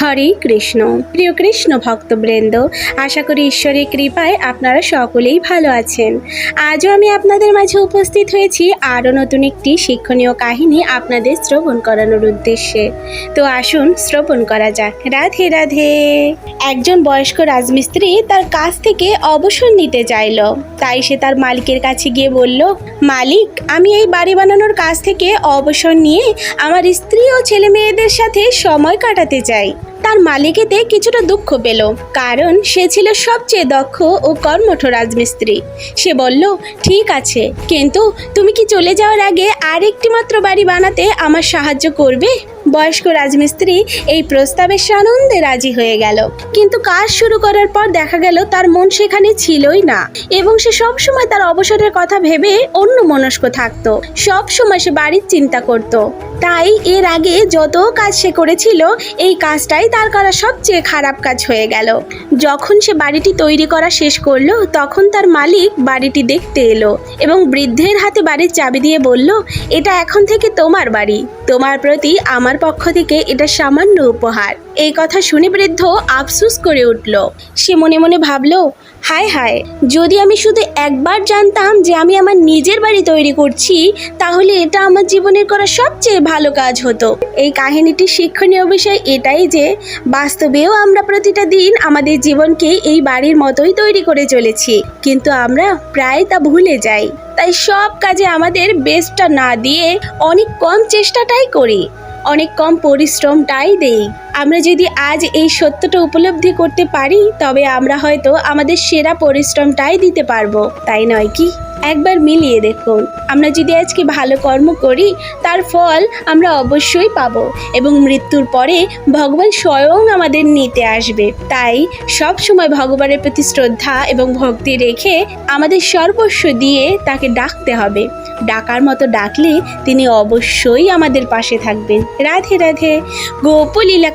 হরে কৃষ্ণ। প্রিয় কৃষ্ণ ভক্তবৃন্দ, আশা করি ঈশ্বরের কৃপায় আপনারা সকলেই ভালো আছেন। আজও আমি আপনাদের মাঝে উপস্থিত হয়েছি আরও নতুন একটি শিক্ষণীয় কাহিনী আপনাদের শ্রবণ করানোর উদ্দেশ্যে। তো আসুন শ্রবণ করা যাক। রাধে রাধে। একজন বয়স্ক রাজমিস্ত্রি তার কাজ থেকে অবসর নিতে চাইল। তাই সে তার মালিকের কাছে গিয়ে বলল, মালিক, আমি এই বাড়ি বানানোর কাজ থেকে অবসর নিয়ে আমার স্ত্রী ও ছেলে মেয়েদের সাথে সময় কাটাতে চাই। তার মালিক এতে কিছুটা দুঃখ পেল, কারণ সে ছিল সবচেয়ে দক্ষ ও কর্মঠ রাজমিস্ত্রি। সে বলল, ঠিক আছে, কিন্তু তুমি কি চলে যাওয়ার আগে আর একটি মাত্র বাড়ি বানাতে আমার সাহায্য করবে? বয়স্ক রাজমিস্ত্রি এই প্রস্তাবে সানন্দে রাজি হয়ে গেল। কিন্তু কাজ শুরু করার পর দেখা গেল তার মন সেখানে ছিলই না এবং সে সব সময় তার অবসরের কথা ভেবে অন্য মনস্ক থাকতো। সব সময় সে বাড়ির চিন্তা করত। তাই এর আগে যত কাজ সে করেছিল, এই কাজটাই তার করা সবচেয়ে খারাপ কাজ হয়ে গেল। যখন সে বাড়িটি তৈরি করা শেষ করল, তখন তার মালিক বাড়িটি দেখতে এলো এবং বৃদ্ধের হাতে বাড়ির চাবি দিয়ে বলল, এটা এখন থেকে তোমার বাড়ি। তোমার প্রতি আমার পক্ষ থেকে এটা সামান্য উপহার। এই কথা শুনে বৃদ্ধ আফসুস করে উঠল। সে মনে মনে ভাবলো, হায় হায়, যদি আমি শুধু একবার জানতাম যে আমি আমার নিজের বাড়ি তৈরি করছি, তাহলে এটা আমার জীবনের করা সবচেয়ে ভালো কাজ হতো। এই কাহিনীটির শিক্ষণীয় বিষয় এটাই যে, বাস্তবেও আমরা প্রতিটা দিন আমাদের জীবনকে এই বাড়ির মতোই তৈরি করে চলেছি। কিন্তু আমরা প্রায় তা ভুলে যাই। তাই সব কাজে আমাদের বেস্টটা না দিয়ে অনেক কম চেষ্টাটাই করি। অনেক কম পরিশ্রমটাই দেই। আমরা যদি আজ এই সত্যটা উপলব্ধি করতে পারি, তবে আমরা হয়তো আমাদের সেরা পরিশ্রমটাই দিতে পারব, তাই নয় কি? একবার মিলিয়ে দেখুন। আমরা যদি আজকে ভালো কর্ম করি, তার ফল আমরা অবশ্যই পাবো এবং মৃত্যুর পরে ভগবান স্বয়ং আমাদের নিতে আসবে। তাই সব সময় ভগবানের প্রতি শ্রদ্ধা এবং ভক্তি রেখে আমাদের সর্বস্ব দিয়ে তাকে ডাকতে হবে। ডাকার মতো ডাকলে তিনি অবশ্যই আমাদের পাশে থাকবেন। রাধে রাধে। গোপলীলা